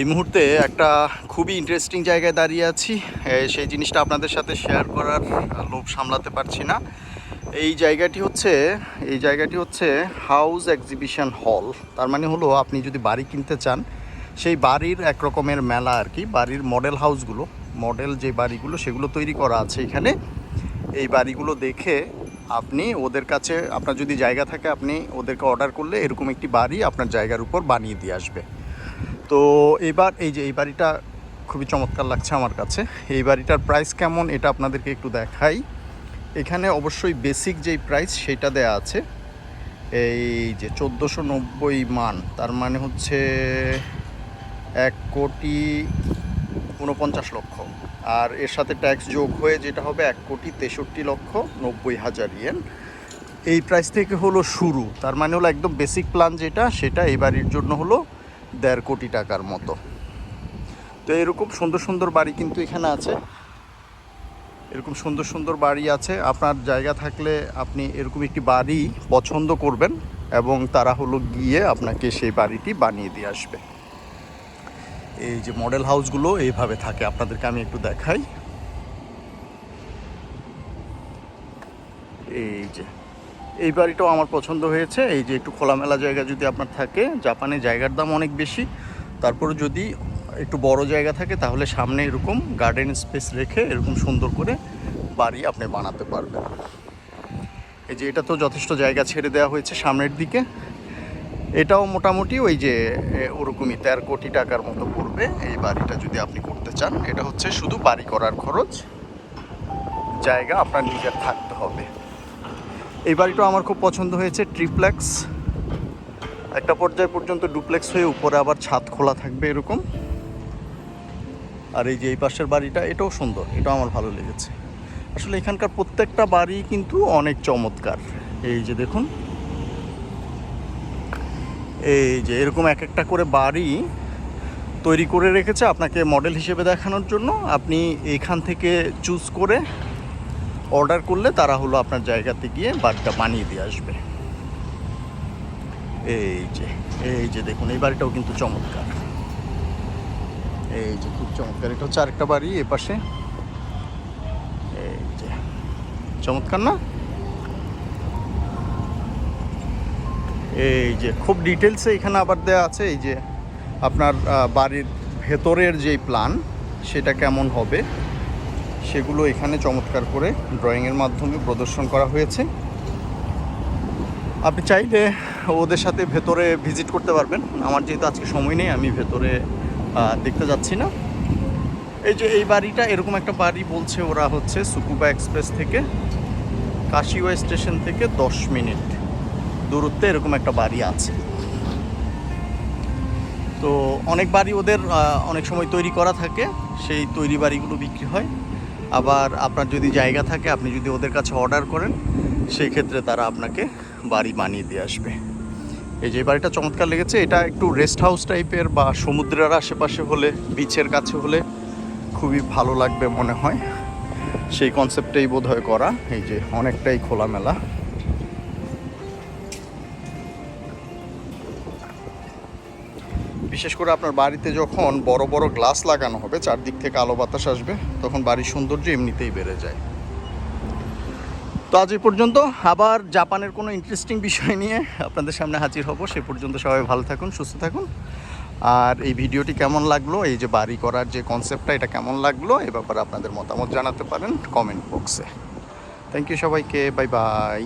এই মুহূর্তে একটা খুবই ইন্টারেস্টিং জায়গায় দাঁড়িয়ে আছি। সেই জিনিসটা আপনাদের সাথে শেয়ার করার লোভ সামলাতে পারছি না। এই জায়গাটি হচ্ছে, এই জায়গাটি হচ্ছে হাউস এক্সিবিশন হল তার মানে হলো, আপনি যদি বাড়ি কিনতে চান, সেই বাড়ির এক রকমের মেলা আর কি, বাড়ির মডেল হাউসগুলো মডেল যে বাড়িগুলো, সেগুলো তৈরি করা আছে এখানে। এই বাড়িগুলো দেখে আপনি ওদের কাছে, আপনার যদি জায়গা থাকে, আপনি ওদেরকে অর্ডার করলে এরকম একটি বাড়ি আপনার জায়গার উপর বানিয়ে দিয়ে আসবে। তো এবার এই যে, এই বাড়িটা খুবই চমৎকার লাগছে আমার কাছে। এই বাড়িটার প্রাইস কেমন এটা আপনাদেরকে একটু দেখাই। এখানে অবশ্যই বেসিক যেই প্রাইস সেটা দেয়া আছে। এই যে, চোদ্দোশো নব্বই মান, তার মানে হচ্ছে এক কোটি উনপঞ্চাশ লক্ষ। আর এর সাথে ট্যাক্স যোগ হয়ে যেটা হবে এক কোটি তেষট্টি লক্ষ নব্বই হাজার ইয়েন এই প্রাইস থেকে হলো শুরু, তার মানে হলো একদম বেসিক প্ল্যান যেটা, সেটা এই বাড়ির জন্য হলো। দেড় কোটি টাকার মতো। তো এরকম সুন্দর সুন্দর বাড়ি কিন্তু এখানে আছে। এরকম সুন্দর সুন্দর বাড়ি আছে। আপনার জায়গা থাকলে আপনি এরকম একটি বাড়ি পছন্দ করবেন এবং তারা হলো গিয়ে আপনাকে সেই বাড়িটি বানিয়ে দিয়ে আসবে। এই যে মডেল হাউসগুলো এইভাবে থাকে। আপনাদেরকে আমি একটু দেখাই। এই যে এই বাড়িটাও আমার পছন্দ হয়েছে। এই যে একটু খোলামেলা জায়গা যদি আপনার থাকে জাপানে জায়গার দাম অনেক বেশি। তারপরে যদি একটু বড় জায়গা থাকে, তাহলে সামনে এরকম গার্ডেন স্পেস রেখে এরকম সুন্দর করে বাড়ি আপনি বানাতে পারবেন। এই যে এটা তো যথেষ্ট জায়গা ছেড়ে দেওয়া হয়েছে সামনের দিকে। এটাও মোটামুটি ওই যে ওরকমই তেরো কোটি টাকার মতো পড়বে এই বাড়িটা যদি আপনি করতে চান। এটা হচ্ছে শুধু বাড়ি করার খরচ। জায়গা আপনার নিজের থাকতে হবে। এই বাড়িটা আমার খুব পছন্দ হয়েছে, ট্রিপ্লেক্স। একটা পর্যায় পর্যন্ত ডুপ্লেক্স হয়ে উপরে আবার ছাদ খোলা থাকবে এরকম। আর এই যে এই পাশের বাড়িটা, এটাও সুন্দর, এটাও আমার ভালো লেগেছে। আসলে এখানকার প্রত্যেকটা বাড়ি কিন্তু অনেক চমৎকার। এই যে দেখুন। এই যে এরকম এক একটা করে বাড়ি তৈরি করে রেখেছে আপনাকে মডেল হিসেবে দেখানোর জন্য। আপনি এখান থেকে চুজ করে অর্ডার করলে তারা হলো আপনার জায়গাতে গিয়ে বাড়িটা বানিয়ে দিয়ে আসবে। এই যে এই যে দেখুন, এই বাড়িটাও কিন্তু চমৎকার। এই যে খুব চমৎকার, এটা হচ্ছে আরেকটা বাড়ি এ পাশে। এই যে, চমৎকার না? এই যে, খুব ডিটেলসে এখানে আবার দেওয়া আছে, এই যে আপনার বাড়ির ভেতরের যেই প্ল্যান, সেটা কেমন হবে? সেগুলো এখানে চমৎকার করে ড্রয়িংয়ের মাধ্যমে প্রদর্শন করা হয়েছে। আপনি চাইলে ওদের সাথে ভেতরে ভিজিট করতে পারবেন। আমার যেহেতু আজকে সময় নেই, আমি ভেতরে দেখতে যাচ্ছি না। এই যে এই বাড়িটা, এরকম একটা বাড়ি বলছে ওরা হচ্ছে সুকুবা এক্সপ্রেস থেকে। কাশিওয়া স্টেশন থেকে দশ মিনিট দূরত্বে এরকম একটা বাড়ি আছে। তো অনেক বাড়ি ওদের অনেক সময় তৈরি করা থাকে। সেই তৈরি বাড়িগুলো বিক্রি হয়। আবার আপনার যদি জায়গা থাকে, আপনি যদি ওদের কাছে অর্ডার করেন সেই ক্ষেত্রে তারা আপনাকে বাড়ি বানিয়ে দিয়ে আসবে। এই যে বাড়িটা চমৎকার লেগেছে। এটা একটু রেস্ট হাউস টাইপের বা সমুদ্রের আশেপাশে হলে বিচের কাছে হলে খুবই ভালো লাগবে মনে হয়। সেই কনসেপ্টেই বোধ হয় করা। এই যে অনেকটাই খোলামেলা। বিশেষ করে আপনার বাড়িতে যখন বড় বড় গ্লাস লাগানো হবে, চারদিক থেকে আলো বাতাস আসবে, তখন বাড়ির সৌন্দর্য এমনিতেই বেড়ে যায়। তো আজ এই পর্যন্ত, আবার জাপানের কোনো ইন্টারেস্টিং বিষয় নিয়ে আপনাদের সামনে হাজির হব। সে পর্যন্ত সবাই ভালো থাকুন, সুস্থ থাকুন। আর এই ভিডিওটি কেমন লাগল, এই যে বাড়ি করার যে কনসেপ্টটা এটা কেমন লাগল, এ ব্যাপারে আপনাদের মতামত জানাতে পারেন কমেন্ট বক্সে থ্যাংক ইউ সবাইকে বাই বাই